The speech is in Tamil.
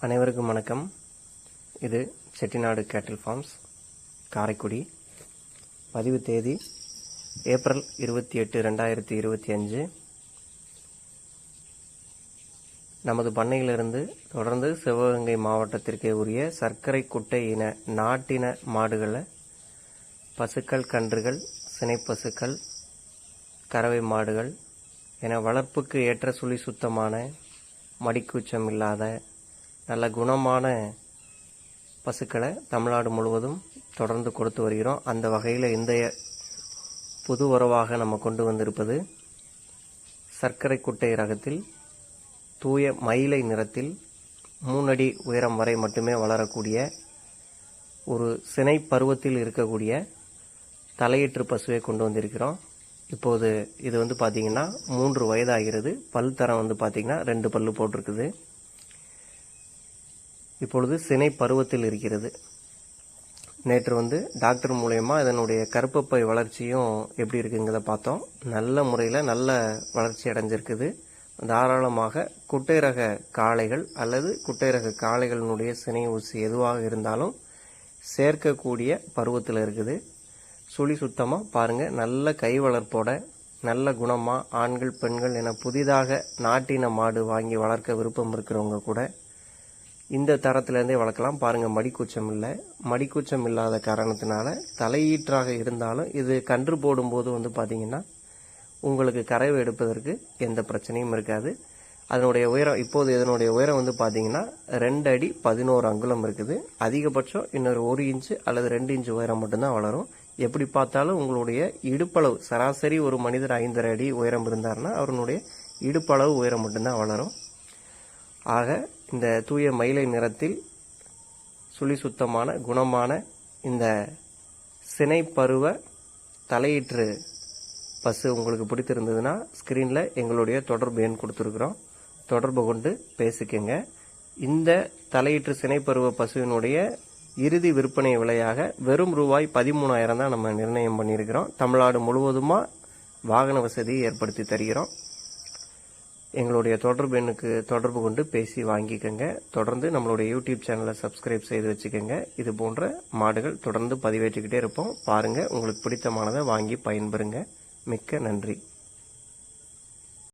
அனைவருக்கும் வணக்கம். இது செட்டிநாடு கேட்டில் ஃபார்ம்ஸ் காரைக்குடி. பதிவு தேதி ஏப்ரல் இருபத்தி எட்டு ரெண்டாயிரத்தி இருபத்தி அஞ்சு. நமது பண்ணையிலிருந்து தொடர்ந்து சிவகங்கை மாவட்டத்திற்கே உரிய சர்க்கரை குட்டை இன நாட்டின மாடுகளை பசுக்கள் கன்றுகள் சினைப்பசுக்கள் கறவை மாடுகள் என வளர்ப்புக்கு ஏற்ற சுழி சுத்தமான மடிக்கூச்சம் இல்லாத நல்ல குணமான பசுக்களை தமிழ்நாடு முழுவதும் தொடர்ந்து கொடுத்து வருகிறோம். அந்த வகையில் இந்த புது உறவாக நம்ம கொண்டு வந்திருப்பது சர்க்கரை குட்டை ரகத்தில் தூய மயிலை நிறத்தில் மூணடி உயரம் வரை மட்டுமே வளரக்கூடிய ஒரு சினை பருவத்தில் இருக்கக்கூடிய தலையீற்று பசுவை கொண்டு வந்திருக்கிறோம். இப்போது இது வந்து பார்த்திங்கன்னா மூன்று வயதாகிறது. பல் தரம் வந்து பார்த்திங்கன்னா ரெண்டு பல்லு போட்டிருக்குது. இப்பொழுது சினை பருவத்தில் இருக்கிறது. நேற்று வந்து டாக்டர் மூலயமா இதனுடைய கருப்பப்பை வளர்ச்சியும் எப்படி இருக்குங்கிறத பார்த்தோம். நல்ல முறையில் நல்ல வளர்ச்சி அடைஞ்சிருக்குது. தாராளமாக குட்டை ரக காளைகள் அல்லது குட்டை ரக காளைகளினுடைய சினை ஊசி எதுவாக இருந்தாலும் சேர்க்கக்கூடிய பருவத்தில் இருக்குது. சுழி சுத்தமாக பாருங்கள் நல்ல கை வளர்ப்போட நல்ல குணமாக ஆண்கள் பெண்கள் என புதிதாக நாட்டின மாடு வாங்கி வளர்க்க விருப்பம் இருக்கிறவங்க கூட இந்த தரத்துலேருந்தே வளர்க்கலாம். பாருங்கள் மடிக்கூச்சம் இல்லை. மடிக்கூச்சம் இல்லாத காரணத்தினால தலையீற்றாக இருந்தாலும் இது கன்று போடும்போது வந்து பார்த்திங்கன்னா உங்களுக்கு கரைவு எடுப்பதற்கு எந்த பிரச்சனையும் இருக்காது. அதனுடைய உயரம் இப்போது இதனுடைய உயரம் வந்து பார்த்தீங்கன்னா ரெண்டு அடி பதினோரு அங்குலம் இருக்குது. அதிகபட்சம் இன்னொரு ஒரு இன்ச்சு அல்லது ரெண்டு இன்ச்சு உயரம் மட்டும்தான் வளரும். எப்படி பார்த்தாலும் உங்களுடைய இடுப்பளவு சராசரி ஒரு மனிதர் ஐந்தரை அடி உயரம் இருந்தார்னா அவருடைய இடுப்பளவு உயரம் மட்டும்தான் வளரும். ஆக இந்த தூய மயிலை நிறத்தில் சுழி சுத்தமான குணமான இந்த சினை பருவ தலையீற்று பஸ்ஸு உங்களுக்கு பிடித்திருந்ததுன்னா ஸ்க்ரீனில் எங்களுடைய தொடர்பு எண் கொடுத்துருக்குறோம். தொடர்பு கொண்டு பேசிக்கங்க. இந்த தலையீற்று சினைப்பருவ பசுவினுடைய இறுதி விற்பனை விலையாக வெறும் ரூபாய் பதிமூணாயிரம் தான் நம்ம நிர்ணயம் பண்ணியிருக்கிறோம். தமிழ்நாடு முழுவதுமாக வாகன வசதியை ஏற்படுத்தி தருகிறோம். எங்களுடைய தொடர்பு எண்ணுக்கு தொடர்பு கொண்டு பேசி வாங்கிக்கோங்க. தொடர்ந்து நம்மளுடைய யூடியூப் சேனலை சப்ஸ்கிரைப் செய்து வச்சுக்கோங்க. இது போன்ற மாடுகள் தொடர்ந்து பதிவேற்றிக்கிட்டே இருப்போம். பாருங்கள் உங்களுக்கு பிடித்தமானதை வாங்கி பயன்பெறுங்க. மிக்க நன்றி.